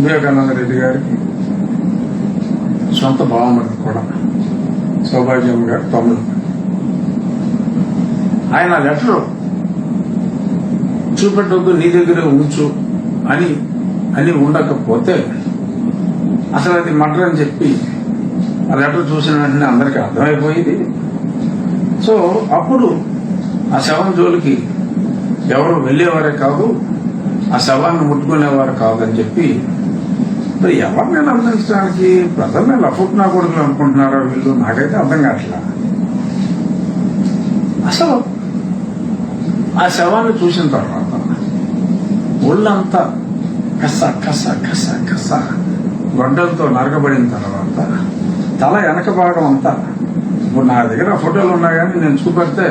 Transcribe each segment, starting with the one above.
వివేకానంద రెడ్డి గారికి సొంత భావమని కూడా సౌభాగ్యం గారు తమ్ముడు. ఆయన లెటర్ చూపెట్టొద్దు నీ దగ్గరే ఉంచు అని అని ఉండకపోతే అసలు అది మటర్ అని చెప్పి ఆ లెటర్ చూసిన వెంటనే అందరికీ అర్థమైపోయింది. సో అప్పుడు ఆ శవం జోలికి ఎవరు వెళ్ళేవారే కాదు ఆ శవాన్ని ముట్టుకునేవారు కాదని చెప్పి మరి ఎవరిని నమ్మించడానికి ప్రజల్ని లఫుట్నా కొడుకులు అనుకుంటున్నారో వీళ్ళు? నాకైతే అర్థం కావట్లా. అసలు ఆ శవాన్ని చూసిన తర్వాత ఒళ్ళంతా కస కస కస కస గొడ్డలతో నరకబడిన తర్వాత తల వెనక భాగం అంతా. ఇప్పుడు నా దగ్గర ఫోటోలు ఉన్నాయి కానీ నేను చూపెడితే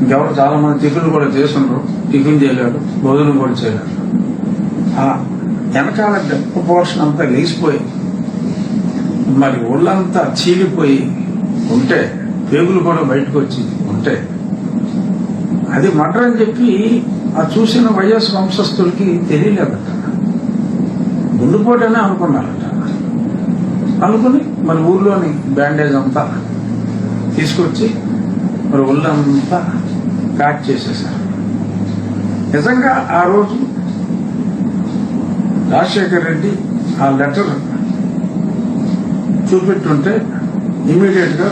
ఇంకెవరు చాలా మంది టిఫిన్ కూడా చేస్తుండ్రు. టిఫిన్ చేయలేరు భోజనం కూడా చేయలేరు ఆ వెనకాల డెప్ప పోర్షన్ అంతా లేచిపోయింది మరి ఒళ్ళంతా చీలిపోయి ఉంటే పేగులు కూడా బయటకు వచ్చి ఉంటే అది మటర్ అని చెప్పి ఆ చూసిన వైఎస్ వంశస్థులకి తెలియలేదట. గుండెపోటనే అనుకున్నారట. అనుకుని మరి ఊర్లోని బ్యాండేజ్ అంతా తీసుకొచ్చి మరి ఒళ్ళంతా ప్యాక్ చేసేసారు నిజంగా ఆ రోజు రాజశేఖర్ రెడ్డి ఆ లెటర్ చూపెట్టుంటే ఇమీడియట్గా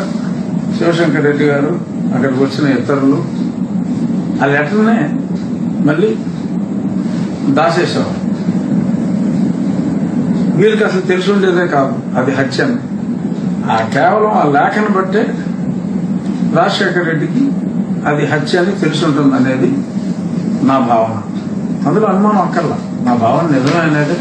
శివశంకర్ రెడ్డి గారు అక్కడికి వచ్చిన ఇతరులు ఆ లెటర్నే మళ్ళీ దాచేసేవారు వీళ్ళకి అసలు తెలిసి ఉండేదే కాదు అది హత్య అని. ఆ కేవలం ఆ లేఖను బట్టే రాజశేఖర్ రెడ్డికి అది హత్య అని తెలిసి ఉంటుంది అనేది నా భావన. అందులో అనుమానం అక్కర్లా. నా భావన నిజమే అనేది